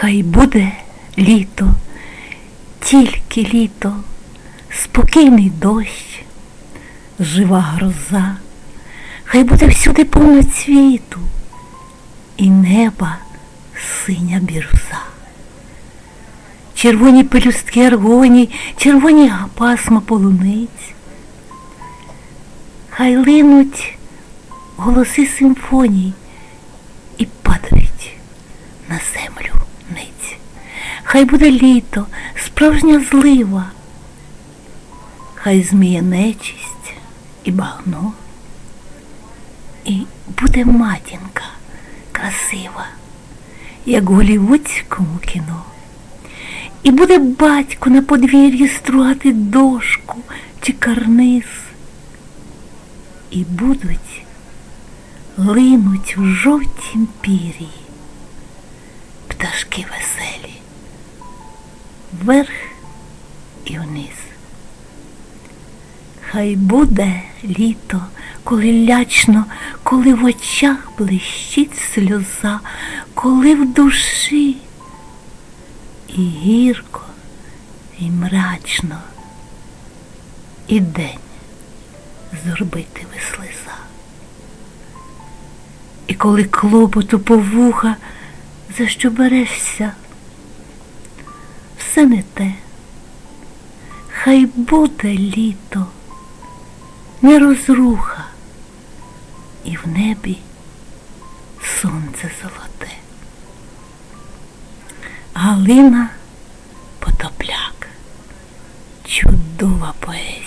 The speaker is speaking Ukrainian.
Хай буде літо, тільки літо, спокійний дощ, жива гроза, хай буде всюди повно цвіту і неба синя бірюза. Червоні пелюстки аргоній, червоні пасма полуниць. Хай линуть голоси симфоній і падають на землю. Хай буде літо, справжня злива, хай зміє нечисть і багно, і буде матінка красива, як у голівудському кіно. І буде батько на подвір'ї стругати дошку чи карниз. І будуть линуть в жовтім пір'ї пташки веселі, вверх і вниз. Хай буде літо, коли лячно, коли в очах блищить сльоза, коли в душі і гірко, і мрачно, і день зробити веслиза. І коли клопоту по вуха, за що берешся, все не те. Хай буде літо, не розруха, і в небі сонце золоте. Галина Потопляк, чудова поезія.